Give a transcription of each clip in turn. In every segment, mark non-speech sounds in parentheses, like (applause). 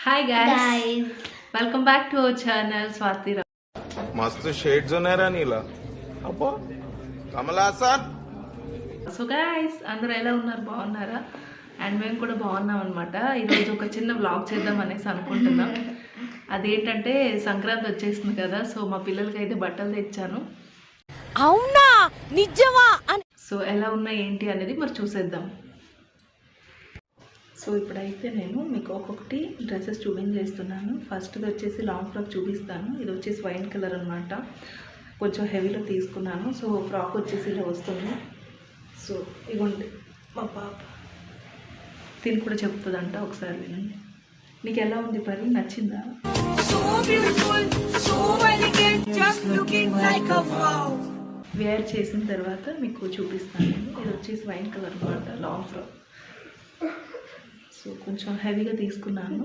Hi guys welcome back to our channel Swathi మస్త్ shades ఉన్నారా నీలా. అబ్బో. కమలాసన్ సో గాయ్స్ అందరూ ఎలా ఉన్నారు? బాగున్నారా? అండ్ మేము కూడా బాగున్నాం అనమాట ఈరోజు ఒక చిన్న బ్లాగ్ చేద్దాం అనేసి అనుకుంటున్నాం. అదేంటంటే సంక్రాంతి వచ్చేసింది కదా సో మా పిల్లలకి అయితే బట్టలు తెచ్చాను. అవునా? నిజమా? సో ఎలా ఉన్నాయి ఏంటి అనేది మరి చూసేద్దాం. సో ఇప్పుడైతే నేను మీకు ఒక్కొక్కటి డ్రెస్సెస్ చూపించేస్తున్నాను ఫస్ట్ది వచ్చేసి లాంగ్ ఫ్రాక్ చూపిస్తాను. ఇది వచ్చేసి వైన్ కలర్ అనమాట కొంచెం హెవీలో తీసుకున్నాను. సో ఫ్రాక్ వచ్చేసి ఇలా వస్తుంది. సో ఇవ్వండి. మా పాప తిని కూడా చెప్తుందంట ఒకసారి వినండి. నీకు ఎలా ఉంది పరి నచ్చిందా? వేర్ చేసిన తర్వాత మీకు చూపిస్తాను. ఇది వచ్చేసి వైన్ కలర్ అనమాట లాంగ్ ఫ్రాక్. సో కొంచెం హెవీగా తీసుకున్నాను.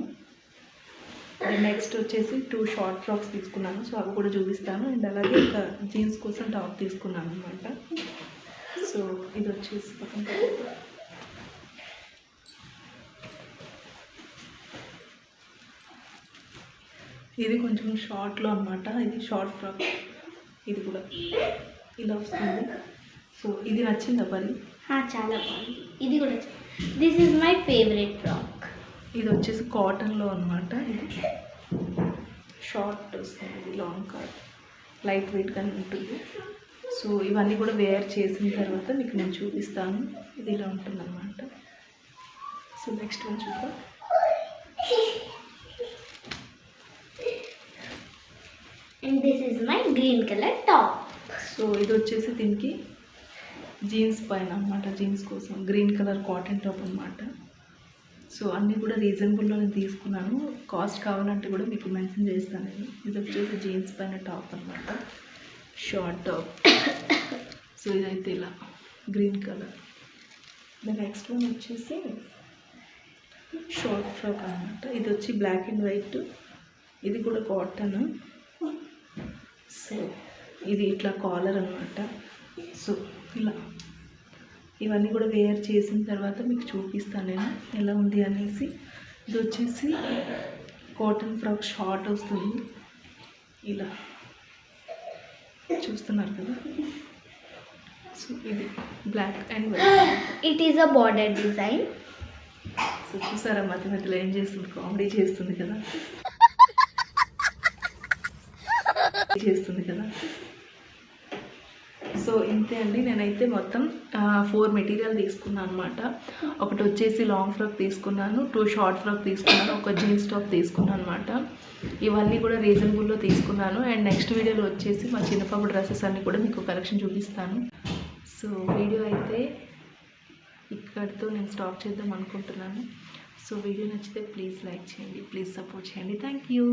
నెక్స్ట్ వచ్చేసి టూ షార్ట్ ఫ్రాక్స్ తీసుకున్నాను. సో అవి కూడా చూపిస్తాను. అండ్ అలాగే ఒక జీన్స్ కోసం టాప్ తీసుకున్నాను అనమాట సో ఇది వచ్చేసి పక్కన ఇది కొంచెం షార్ట్లో అనమాట ఇది షార్ట్ ఫ్రాక్. ఇది కూడా ఇలా వస్తుంది. సో ఇది నచ్చిందా పరి? చాలా బాగుంది. ఇది కూడా this is my favourite frock ఇది వచ్చేసి కాటన్లో అనమాట ఇది షార్ట్ వస్తుంది ఇది లాంగ్ కార్ట్ లైట్ వెయిట్గానే ఉంటుంది. సో ఇవన్నీ కూడా వేర్ చేసిన తర్వాత మీకు నేను చూపిస్తాను. ఇది ఇలా ఉంటుంది అనమాట సో నెక్స్ట్ వన్ చూద్దాం. And this is my green colour top so ఇది వచ్చేసి దీనికి జీన్స్ పైన అనమాట జీన్స్ కోసం. గ్రీన్ కలర్ కాటన్ టాప్ అనమాట సో అన్నీ కూడా రీజనబుల్లోనే తీసుకున్నాను. కాస్ట్ కావాలంటే కూడా మీకు మెన్షన్ చేస్తాను నేను. ఇది వచ్చేసి జీన్స్ పైన టాప్ అనమాట షార్ట్ టాప్. సో ఇదైతే ఇలా green colour. The next one వచ్చేసి షార్ట్ ఫ్రాక్ అనమాట ఇది వచ్చి బ్లాక్ అండ్ వైట్. ఇది కూడా కాటన్. సో ఇది ఇట్లా కాలర్ అనమాట సో ఇలా. ఇవన్నీ కూడా వేర్ చేసిన తర్వాత మీకు చూపిస్తాను నేను ఎలా ఉంది అనేసి. ఇది వచ్చేసి కాటన్ ఫ్రాక్ షార్ట్ వస్తుంది. ఇలా. చూస్తున్నారు కదా? సో ఇది black and white. It is a border design so చూసారా మధ్య మధ్యలో ఏం చేస్తుంది? కామెడీ చేస్తుంది కదా? (laughs) చేస్తుంది కదా? సో ఇంతే అండి. నేనైతే మొత్తం ఫోర్ మెటీరియల్ తీసుకున్నాను అనమాట ఒకటి వచ్చేసి లాంగ్ ఫ్రాక్ తీసుకున్నాను టూ షార్ట్ ఫ్రాక్ తీసుకున్నాను ఒక జీన్స్ టాప్ తీసుకున్నాను అనమాట ఇవన్నీ కూడా రీజనబుల్లో తీసుకున్నాను. అండ్ నెక్స్ట్ వీడియోలో వచ్చేసి మా చిన్నపాప డ్రెస్సెస్ అన్నీ కూడా మీకు కలెక్షన్ చూపిస్తాను. సో వీడియో అయితే ఇక్కడితో నేను స్టాప్ చేద్దాం అనుకుంటున్నాను. సో వీడియో నచ్చితే ప్లీజ్ లైక్ చేయండి ప్లీజ్ సపోర్ట్ చేయండి. Thank you